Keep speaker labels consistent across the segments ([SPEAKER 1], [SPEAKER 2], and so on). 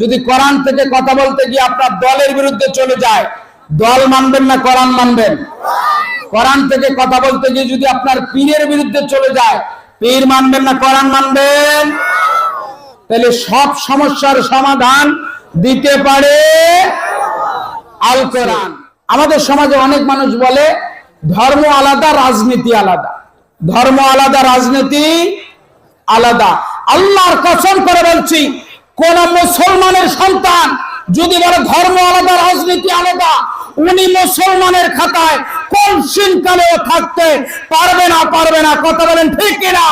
[SPEAKER 1] যদি কোরআন থেকে কথা বলতে গিয়ে আপনার দলের বিরুদ্ধে চলে যায়, দল মানবেন না, কোরআন মানবেন? কোরআন থেকে কথা বলতে গিয়ে যদি আপনার পীরের বিরুদ্ধে চলে যায়, পীর মানবেন না, কোরআন মানবেন? তাহলে সব সমস্যার সমাধান দিতে পারে আল কোরআন। আমাদের সমাজে অনেক মানুষ বলে, ধর্ম আলাদা, রাজনীতি আলাদা। ধর্ম আলাদা, রাজনীতি আলাদা। আল্লাহর কসম করে বলছি কোন মুসলমানের সন্তান, যদি বলে ধর্ম আলাদা, রাজনীতি আলাদা, উনি মুসলমানের খাতায় কোন কালেও থাকতে পারবে না পারবে না, কথা বলেন ঠিক কিনা?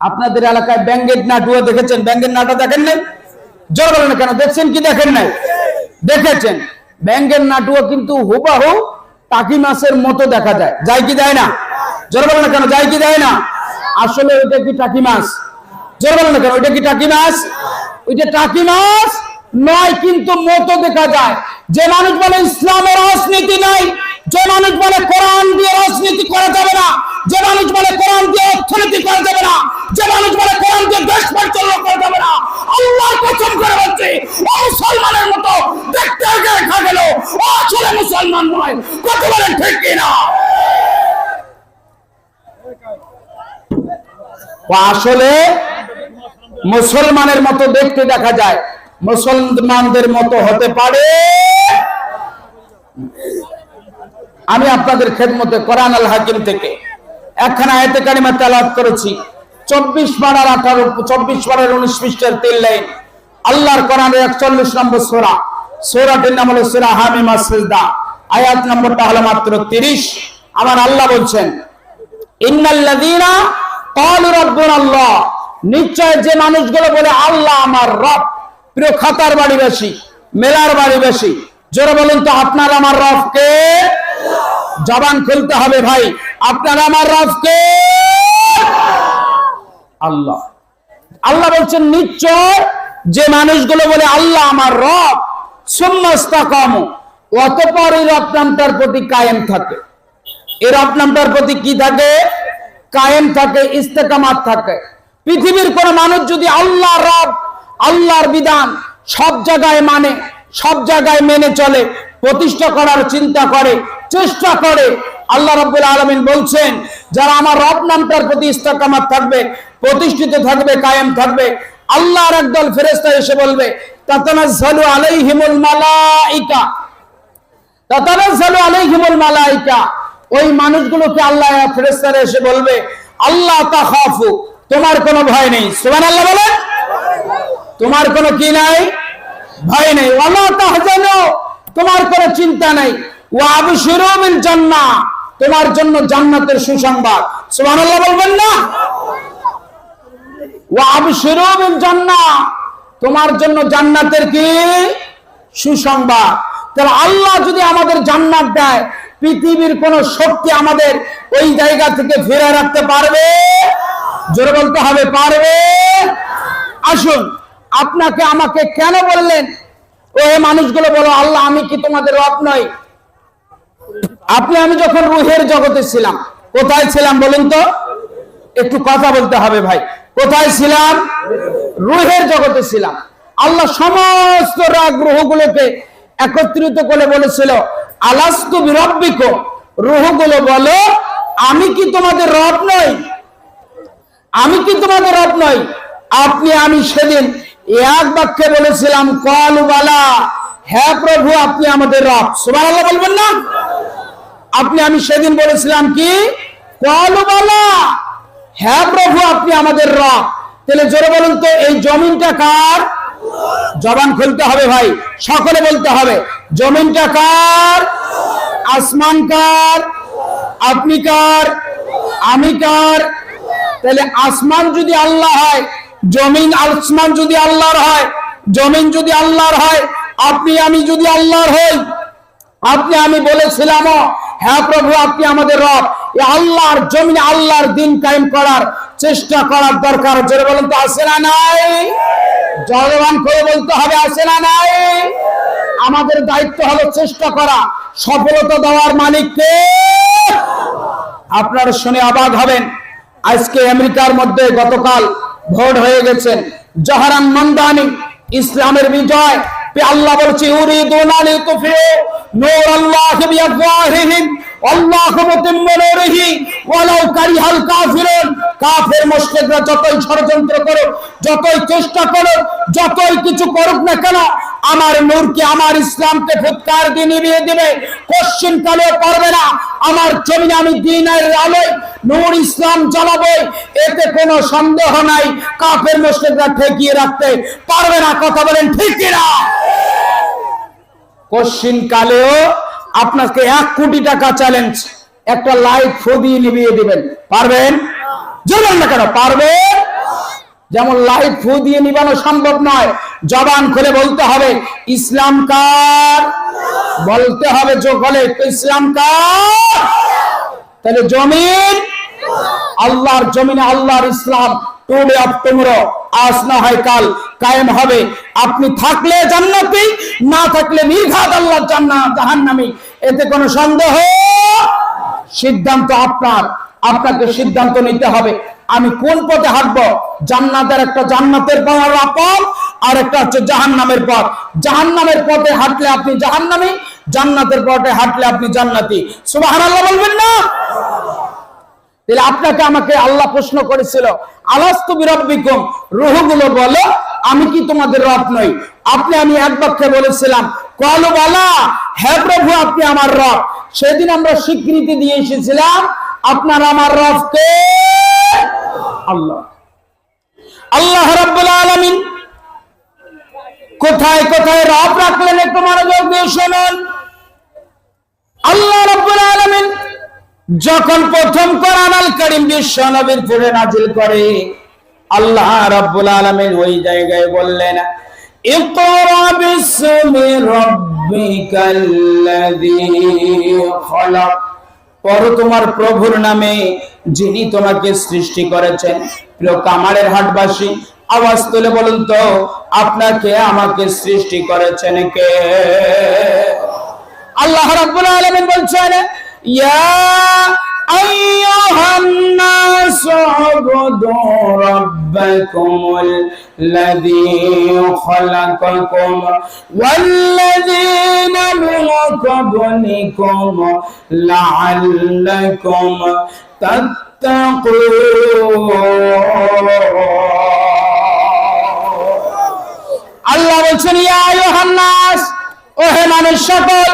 [SPEAKER 1] আপনাদের এলাকায় ব্যাঙ্গের নাটুয়া দেখেছেন? ব্যাঙ্গের নাটক দেখেন নাই? জোর বলেন কেন? দেখছেন কি দেখেন নাই? দেখেছেন। ব্যাঙ্গের নাটুয়া কিন্তু হুবাহু টাকি মাছের মতো দেখা যায়। যায় কি দেয় না? জোর বলেন কেন? যায় কি দেয় না? আসলে ওইটা কি টাকি মাছ? জোর বলেন কেন? ওইটা কি টাকি মাছ? ওইটা টাকি মাছ নয়, কিন্তু মতো দেখা যায়। যে মানুষ বলে ইসলামের রাজনীতি নাই, যে মানুষ বলে কোরআন দিয়ে রাজনীতি করা যাবে না, যে মানুষ বলে কোরআন দিয়ে অর্থনীতি করা যাবে না, যে মানুষ বলে কোরআন দিয়ে দেশ পরিচালনা করা যাবে না আল্লাহর কসম করে বলছি, ও মুসলমানের মতো দেখতে দেখা গেল, ও আসলে মুসলমান নয়। কত বলেন ঠিক কিনা? আসলে মুসলমানের মতো দেখতে দেখা যায়। মুসলমানদের মতো হতে পারে। আমি আপনাদের খেদমতে কোরআন আল হাকিম থেকে একখানা আয়তে কারিমা তেলাওয়াত করেছি। চব্বিশ পাড়ার আঠারো, চব্বিশ পাড়ার উনিশ পৃষ্ঠের তিন লাইন। আল্লাহর কোরআনের একচল্লিশ নম্বর সোরা। সোরাটির নাম হলো সোরা হামিমা সিজদা। আয়াত নম্বরটা হলো মাত্র তিরিশ। আমার আল্লাহ বলছেন ইন্নাল্লাযীনা ক্বালু রাব্বুনা আল্লাহ। নিশ্চয় যে মানুষগুলো বলে, আল্লাহ আমার রব, প্রিয় খাতার বাড়ি বেশি, মেলার বাড়ি বেশি। জোরে বলুন তো, আপনার আমার রব কে জবান খুলতে হবে ভাই। আপনার আমার রব কে আল্লাহ। আল্লাহ বলছেন, নিশ্চয় যে মানুষগুলো বলে, আল্লাহ আমার রব সুন্নস্তাকাম অতপর এই রব নামটার প্রতি কায়েম থাকে। এই রব নামটার প্রতি কি থাকে? কায়েম থাকে, ইস্তেকামাত থাকে। পৃথিবীর কোন মানুষ যদি আল্লাহ রব, আল্লাহর বিধান সব জায়গায় মানে সব জায়গায় মেনে চলে, প্রতিষ্ঠা করার চিন্তা করে, চেষ্টা করে, আল্লাহ রাব্বুল আলামিন বলছেন, যারা আমার রব নামটার প্রতি ইস্তেকামাত থাকবে, প্রতিষ্ঠিত থাকবে, কায়েম থাকবে, আল্লাহর একদল ফেরেশতা এসে বলবে, তাতানাজ্জালু আলাইহিমুল মালাইকা। তাতানাজ্জালু আলাইহিমুল মালাইকা। ওই মানুষগুলোকে আল্লাহ ফেরেশতারা এসে বলবে, আল্লাহ তাখাফু। তোমার কোনো ভয় নেই। সুবহানাল্লাহ বলেন। তোমার কোনো কি নাই? ভয় নেই। তোমার কোনো চিন্তা নাই। ওয়া আবশিরু বিল জান্নাহ তোমার জন্য জান্নাতের সুসংবাদ। সুবহানাল্লাহ বলবেন না? ওয়া আবশিরু বিল জান্নাহ তোমার জন্য জান্নাতের কি? সুসংবাদ। তাহলে আল্লাহ যদি আমাদের জান্নাত দেয়, পৃথিবীর কোন শক্তি আমাদের ওই জায়গা থেকে ফিরে রাখতে পারবে? জোরে বলতে হবে, পারবে? আসুন, আপনাকে আমাকে কেন বললেন? ও মানুষগুলো বলো, আল্লাহ, আমি কি তোমাদের রব নই? আপনি, আমি যখন রুহের জগতে ছিলাম, কোথায় ছিলাম বলুন তো? একটু কথা বলতে হবে ভাই। কোথায় ছিলাম? রুহের জগতে ছিলাম। আল্লাহ সমস্ত রাগ গ্রহগুলোকে একত্রিত করে বলেছিল, আলাস্তু বিরব্বিক? রুহগুলো বলো, আমি কি তোমাদের রব নই? আমি কি তোমাদের রব নই? আপনি, আমি সেদিন এক বাক্যে বলেছিলাম কলবালা হ্যাঁ প্রভু, আপনি আমাদের রব। সুবহানাল্লাহ বলবেন না? আপনি, আমি সেদিন বলেছিলাম কি? কলবালা হ্যাঁ প্রভু, আপনি আমাদের রব। তাহলে জোরে বলুন তো, এই জমিনটা কার? জবান খুলতে হবে ভাই, সকলে বলতে হবে, জমিনটা কার? আসমান কার? আপনি কার? আমি কার? তাহলে আসমান যদি আল্লাহ হয়, জমিন আসমান যদি আল্লাহর হয়, জমিন যদি আল্লাহর হয়, আপনি আমি যদি আল্লাহর হই, আপনি আমি বলেছিলাম হ্যাঁ প্রভু, আপনি আমাদের রব। আল্লাহর জমিনে আল্লাহর দিন কায়েম করার চেষ্টা করার দরকার। জোরে বলুন তো আসে না নাই? জলবান করে বলতে হবে আসে না নাই? আমাদের দায়িত্ব হলো চেষ্টা করা, সফলতা দেওয়ার মালিককে আপনারা শুনে অবাক হবেন। আজকে আমেরিকার মধ্যে গতকাল ভোট হয়ে গেছে। জহরান মন্দানি, ইসলামের বিজয়, পে আল্লাহ বলছে দোলানি লিতুফিউ নূর আল্লাহ বিআফওয়াহিহিম। কাফের যতই ষড়যন্ত্র যতই চেষ্টা যতই কিছু করুক না কেন, আমার আমার ইসলামকে ফুৎকার দিয়ে দিবে। কোশ্চিন কালেও পারবে না। আমার জমিনে আমি দিনের আলোয় নূর ইসলাম জ্বালাবো এতে কোনো সন্দেহ নাই। কাফের মুশরিকরা ঠেকিয়ে রাখতে পারবে না। কথা বলেন, ঠিক কিনা? কোশ্চিন কালেও আপনাকে এক কোটি টাকা চ্যালেঞ্জ একটা লাইট ফো দিয়ে নিভিয়ে দিবেন। পারবেন? জোরেন না কেন? পারবেন? যেমন লাইট ফু দিয়ে নিবানো সম্ভব নয়, জবান খুলে বলতে হবে, ইসলাম কার? বলতে হবে বলে ইসলাম কার? তাহলে জমিন? আল্লাহর জমিনে আল্লাহর ইসলাম টুডে অফ টুমরো আজ না হয় কাল কায়েম হবে। আপনি থাকলে জান্নাতি, না থাকলে নির্ঘাত আল্লাহর জান্নাত, জাহান্নামী। এতে কোনো সন্দেহ? সিদ্ধান্ত আপনার। আপনাকে সিদ্ধান্ত নিতে হবে। আমি কোন পথে হাঁটবো? জান্নাতের একটা জান্নাতের পাওয়ার পথ আর একটা হচ্ছে জাহান্নামের পথ। জাহান্নামের পথে হাঁটলে আপনি জাহান্নামী, জান্নাতের পথে হাঁটলে আপনি জান্নাতি। সুবহানাল্লাহ বলবেন না? তাহলে আপনাকে আমাকে আল্লাহ প্রশ্ন করেছিল, আলাস্তু বিরব্বিকুম? রুহগুলো বলো, আমি কি তোমাদের রব নই? আপনি, আমি এক বাক্যে বলেছিলাম, কল বলা হ্যাঁ প্রভু, আপনি আমার রব। সেদিন আমরা স্বীকৃতি দিয়ে এসেছিলাম, আপনার আমার রব কে? আল্লাহ। আল্লাহ রাব্বুল আলামিন কোথায় কোথায় রব রাখলেন একটু মনোযোগ দিয়ে শুনুন। আল্লাহ রাব্বুল আলামিন যখন প্রথম কোরআন আল করিম বিশ্ব নবীর পুরে নাজিল করে, আল্লাহ রাব্বুল আলামিন ওই জায়গায় বললেন, ইকরা বিসমি রাব্বিকাল্লাযী খলাক। পর তোমার প্রভুর নামে যিনি তোমাকে সৃষ্টি করেছেন। প্রিয় কামারের হাটবাসী, আওয়াজ তুলে বলুন তো, আপনাকে আমাকে সৃষ্টি করেছেন কে? আল্লাহ রাব্বুল আলামিন বলছেন ইয়া আইয়ুহান নাস উবুদু রাব্বাকুমুল লাযী খালাকাকুম ওয়াল্লাযীনা মিন ক্বাবলিকুম লাআল্লাকুম তাত্তাকুন আল্লাহ বলছেন ইয়া আইয়ুহান নাস ও হে মানুষ সকল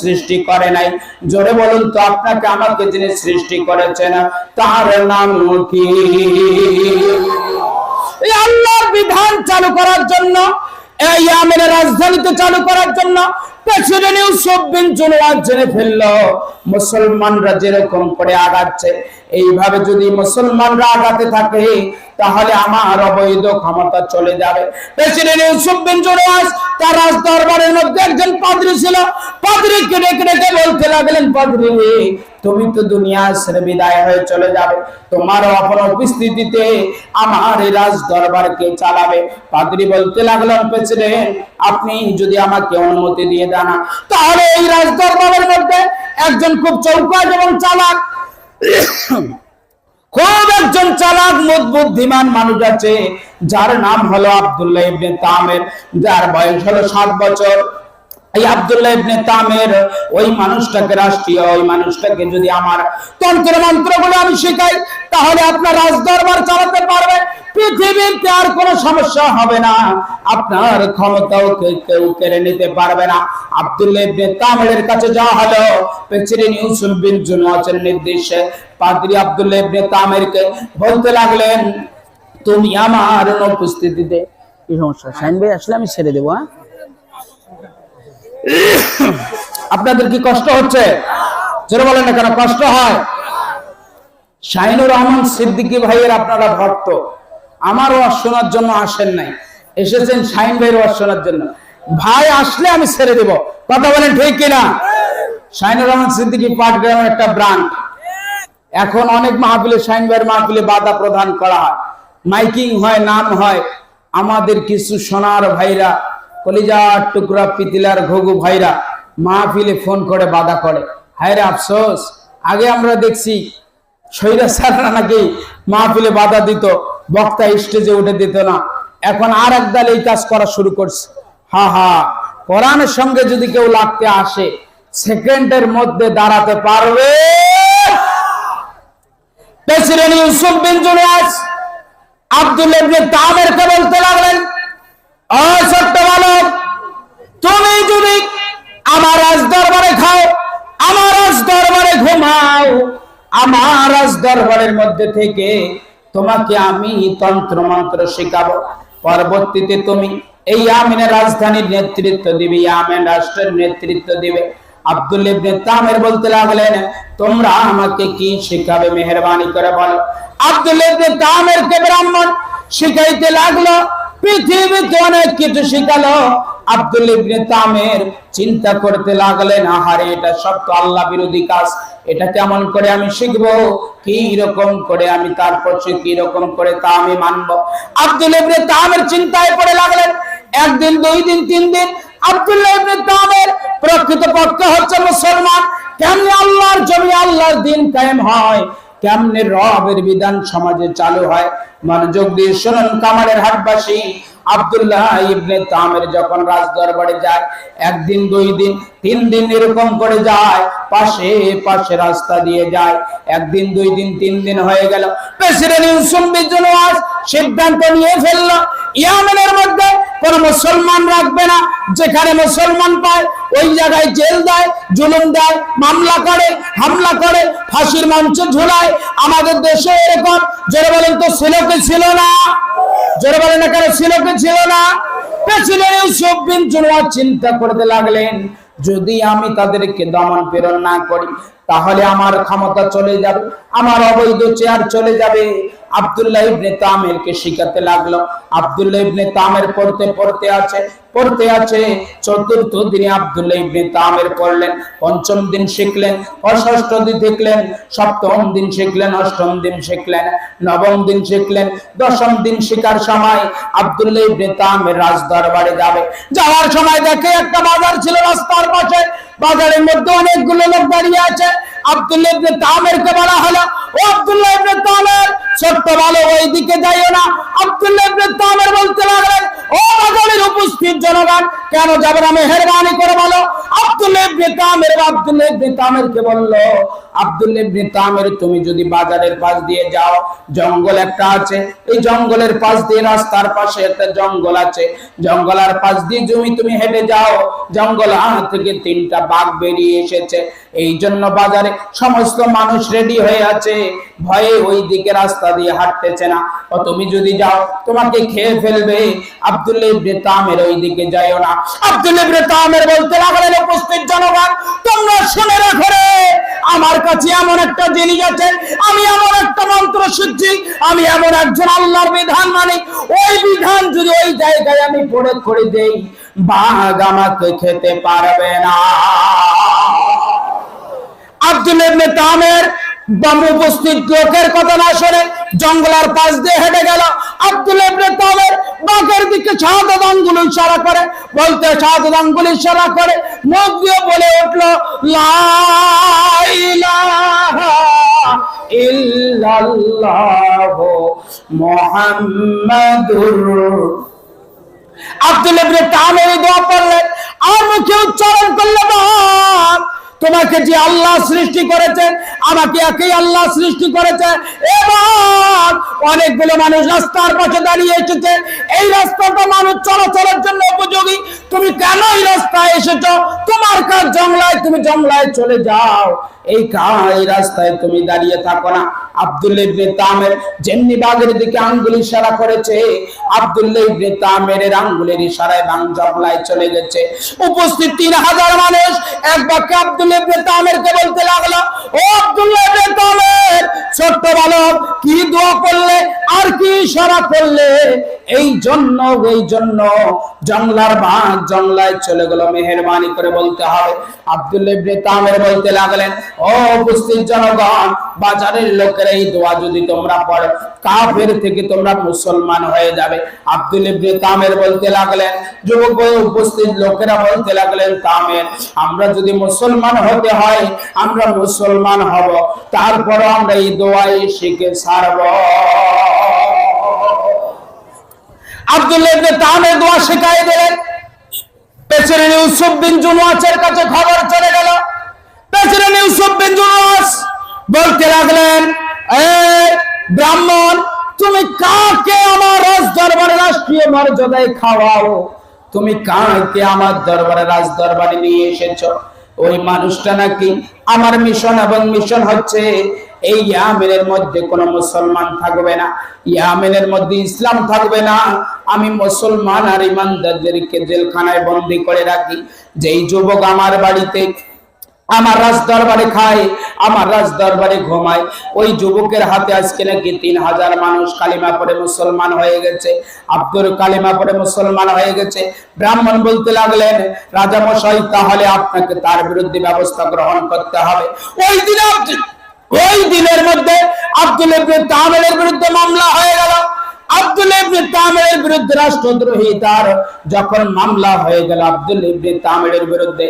[SPEAKER 1] সৃষ্টি করে নাই। জোরে বলুন তো, আপনাকে আমাকে যিনি সৃষ্টি করেছেন, তার নাম কি? আল্লাহর বিধান চালু করার জন্য এই আমের রাজধানীতে চালু করার জন্য প্রেসিডেন্ট সব বিন জেনে ফেলল। মুসলমানরা যেরকম করে আগাচ্ছে এইভাবে যদি মুসলমানরা আগাতে থাকে, তাহলে আমার অবৈধ ক্ষমতা চলে যাবে। প্রেসিডেন্ট ইউসুফ বিন তার রাজ দরবারের মধ্যে একজন পাদ্রী ছিল। ডেকে ডেকে বলতে লাগলেন, পাদ্রী, তুমি তো দুনিয়া ছেড়ে বিদায় হয়ে চলে যাবে। তোমার আমার এই রাজ চালাবে? পাদ্রী বলতে প্রেসিডেন্ট, আপনি যদি আমাকে অনুমতি দিয়ে দেন তাহলে এই রাজ দরবারের মধ্যে একজন খুব চৌকাট এবং চালাক খুব একজন চালাক মজবুত বুদ্ধিমান মানুষ আছে, যার নাম হলো আবদুল্লাহ ইবনে তামের, যার বয়স হলো সাত বছর। এই আব্দুল্লাহ ইবনে তামের ওই মানুষটাকে রাষ্ট্রীয়, ওই মানুষটাকে যদি আমার তন্ত্র মন্ত্রগুলো আমি শেখাই, তাহলে আপনার রাজ দরবার চালাতে পারবে। পৃথিবীতে আর কোনো সমস্যা হবে না। আপনার ক্ষমতাও কেউ কেড়ে নিতে পারবে না। আব্দুল্লাহ ইবনে তামের কাছে যাওয়া হলো। প্রেসিডেন্ট ইউসুফ বিন জুনওয়াজের নির্দেশে পাদ্রী আব্দুল্লাহ ইবনে তামেরকে বলতে লাগলেন, তুমি আমার অনুপস্থিতিতে এই সমস্যা? শাইন ভাই, আসলে আমি ছেড়ে দেবো হ্যাঁ? আপনাদের কি কষ্ট হচ্ছে? জোরে বলেন না কেন, কষ্ট হয়। শাহিনুর রহমান সিদ্দিকী ভাইয়ের আপনারা ভক্ত। আমার ওয়াজ শোনার জন্য আসেন নাই। এসেছেন শাহিন ভাইয়ের ওয়াজ শোনার জন্য। ভাই, আসলে আমি ছেড়ে দেব। কথা বলেন ঠিক কিনা? শাহিনুর রহমান সিদ্দিকী পাটগ্রামের একটা ব্রান্ড। এখন অনেক মাহফিলে শাহিন ভাইয়ের মাহফিলে বাধা প্রদান করা হয়। মাইকিং হয়, নাম হয়। আমাদের কিছু সোনার ভাইরা কলিজার টুকরা পিতিলার ঘুঘু ভাইরা মাহফিলে ফোন করে, বাধা করে। হায়রে আফসোস, আগে আমরা দেখছি সৈরা স্যাররা নাকি মাহফিলে বাধা দিত, বক্তা স্টেজে উঠে দিত না। এখন আর এক দল এই কাজ করা শুরু করছে। হা হা, কোরআনের সঙ্গে যদি কেউ লাগতে আসে, সেকেন্ডের মধ্যে দাঁড়াতে পারবে। President Yusuf bin Julius Abdul ibn তামেরকে বলতে লাগলেন তুমি যদি আমার রাজ দরবারে খাও, আমার রাজ দরবারে ঘুমাও, আমার রাজ দরবারের মধ্যে থেকে তোমাকে আমি তন্ত্র মন্ত্র শেখাবো। পরবর্তীতে তুমি এই আমিনের রাজধানীর নেতৃত্ব দিবে আমিন রাষ্ট্রের নেতৃত্ব দিবে। আব্দুল তামের বলতে লাগলেন, তোমরা আমাকে কি শেখাবে মেহেরবানি করে বলো? আব্দুল তামের কে ব্রাহ্মণ শিখাইতে লাগল পৃথিবীতে অনেক কিছু শিখালো। আব্দুল ইবনে তামের চিন্তা করতে লাগলেন, আহারে, এটা সব তো আল্লাহ বিরোধী কাজ। এটা কেমন করে আমি শিখব? কি রকম করে আমি তারপর সে কি রকম করে তা আমি মানবো? আব্দুল ইবনে তামের চিন্তায় পড়ে লাগলেন। একদিন, দুই দিন, তিন দিন, আব্দুল্লাহ ইবনে তামের প্রকৃত পক্ষে হচ্ছে মুসলমান। কেমনে আল্লাহর জমি, আল্লাহর দিন কায়েম হয়? কেমনে রবের বিধান সমাজে চালু হয়? মনোযোগ দিয়ে শুনুন কামারের হাটবাসী। পাশে পাশে রাস্তা দিয়ে যায়। একদিন, দুই দিন, তিন দিন হয়ে সিদ্ধান্ত নিয়ে ফেলল, ইয়ামেনের মধ্যে কোন মুসলমান রাখবে না। যেখানে মুসলমান পায়, ওই জায়গায় জেল দেয়, জুলুম দেয়, মামলা করে, হামলা করে, ফাঁসির মঞ্চে ঝুলায়। আমাদের দেশে এরকম। জোরে বলেন তো, ছিল কি ছিল না? জোরে বলেন না কেন, ছিল কি ছিল না? চিন্তা করতে লাগলেন, যদি আমি তাদেরকে দমন প্রেরণ না করি, তাহলে আমার ক্ষমতা চলে যাবে, আমার অবৈধ চেয়ার চলে যাবে। আব্দুল্লাহ ইবনে তামেরকে শিখাতে লাগল। আব্দুল্লাহ ইবনে তামের পড়তে পড়তে আছে পড়তে আছে। চতুর্থ দিনে আব্দুল্লাহ ইবনে তামের পড়লেন, পঞ্চম দিন শিখলেন ষষ্ঠ দিন শিখলেন সপ্তম দিন শিখলেন, অষ্টম দিন শিখলেন, নবম দিন শিখলেন, দশম দিন শিকার সময় আব্দুল্লাহ ইবনে তামের রাজ দরবারে যাবে। যাওয়ার সময় দেখে একটা বাজার ছিল রাস্তার পাশে। বাজারের মধ্যে অনেকগুলো লোক দাঁড়িয়ে আছে। আব্দুল্লাহ ইবনে তামেরকে বলা হলো, ও আব্দুল্লাহ ইবনে ওই দিকে যাইও না। আব্দুল্লাহ বলতে লাগলেন, ও বাজারের উপস্থিত জনগণ, কেন যাবে না মেহেরবানি করে বলো? আব্দুল্লাহ আব্দুল্লাহ ইবনে তামেরকে বলল আব্দুল্লাহ ইবনে তামের, তুমি যদি বাজারের পাশ দিয়ে যাও, জঙ্গল একটা আছে। এই জঙ্গলের পাশ দিয়ে রাস্তার পাশে একটা জঙ্গল আছে। পাশ দিয়ে তুমি হেঁটে যাও, জঙ্গল থেকে তিনটা বাঘ বেরিয়ে এসেছে। এই জন্য বাজারে সমস্ত মানুষ রেডি হয়ে আছে। ভয়ে ওই দিকে রাস্তা দিয়ে হাঁটতেছে না। ও তুমি যদি যাও, তোমাকে খেয়ে ফেলবে। আব্দুল্লাহ ইবনে তামের ওই দিকে না। আব্দুল্লাহ ইবনে তামের বলতে লাগলেন, উপস্থিত জনগণ, তোমরা শুনে রাখো আমার কাছে এমন একটা জিনিস আছে, আমি এমন একটা মন্ত্র শিখছি আমি এমন একজন আল্লাহর বিধান মানি, ওই বিধান যদি ওই জায়গায় আমি প্রয়োগ করে দেই, বাঘ আমাকে খেতে পারবে না। আব্দুল তামের বাম উপস্থিত লোকের কথা না শুনে জঙ্গলার পাশ দিয়ে হেঁটে গেল। ইশারা করে, বলতে শাহাদাত আঙ্গুল ইশারা করে, মুখ দিয়ে বলে উঠল দোয়া তোমাকে যে আল্লাহ সৃষ্টি করেছে, আমাকে একই আল্লাহ সৃষ্টি করেছে এবং অনেকগুলো মানুষ রাস্তার পাশে দাঁড়িয়ে এসেছে রাস্তায় এসেছ। তোমার জংলায়, তুমি জংলায় চলে যাও। এই কা- রাস্তায় তুমি দাঁড়িয়ে থাকো না। ইবনে তামের যেমনি দিকে আঙ্গুল ইশারা করেছে ইবনে তামের আঙ্গুলের ইশারায় জংলায় চলে গেছে। উপস্থিত তিন হাজার মানুষ, এক বাক্যে ইবনে বলতে লাগল, ও ইবনে তামের, ছোট্ট দোয়া করলে, আর কি ইশারা করলে? এই জন্য এই জন্য জংলার বাঘ জংলায় চলে গেল, মেহরবানি করে বলতে হবে আব্দুল ইবনে তামের বলতে লাগলেন, ও উপস্থিত জনগণ, বাজারের এই দোয়া যদি তোমরা পড়ো, কাফের থেকে তোমরা মুসলমান হয়ে যাবে। আব্দুল ইবনে তামের বলতে লাগলেন, যুবক উপস্থিত লোকেরা বলতে লাগলেন, তামের, আমরা যদি মুসলমান হতে হয়, আমরা মুসলমান হব তারপরে আমরা এই শিখে সারব আব্দুল্লাহ ইবনে তামের দোয়া শেখাই দিলেন। ইউসুফ বিন জুনুয়াসের কাছে খবর চলে গেল। প্রেসিডেন্ট ইউসুফ বিন জুনুয়াস বলতে লাগলেন ব্রাহ্মণ, তুমি কাকে আমার রাজ দরবারে রাষ্ট্রীয় মর্যাদায় খাওয়াও? তুমি কাকে আমার দরবারে রাজ দরবারে নিয়ে এসেছ? ওই মানুষটা নাকি আমার মিশন এবং মিশন হচ্ছে এই ইয়ামেনের মধ্যে কোনো মুসলমান থাকবে না, ইয়ামেনের মধ্যে ইসলাম থাকবে না। আমি মুসলমান আর ইমানদারদেরকে জেলখানায় বন্দি করে রাখি। যেই যুবক আমার বাড়িতে আমার রাজ দরবারে খায়, আমার রাজ দরবারে ঘুমায়। ওই যুবকের হাতে আজকে নাকি তিন হাজার মানুষ কালিমা পরে মুসলমান হয়ে গেছে। আব্দুল কালিমা পরে মুসলমান হয়ে গেছে। ব্রাহ্মণ বলতে লাগলেন রাজা মশাই তাহলে আপনাকে তার বিরুদ্ধে ব্যবস্থা গ্রহণ করতে হবে। ওই দিন ওই দিনের মধ্যে আব্দুল ইবনে বিরুদ্ধে মামলা হয়ে গেল। আব্দুল ইবনে তামিলের বিরুদ্ধে রাষ্ট্রদ্রোহী তার যখন মামলা হয়ে গেল আব্দুল ইবনে তামিলের বিরুদ্ধে।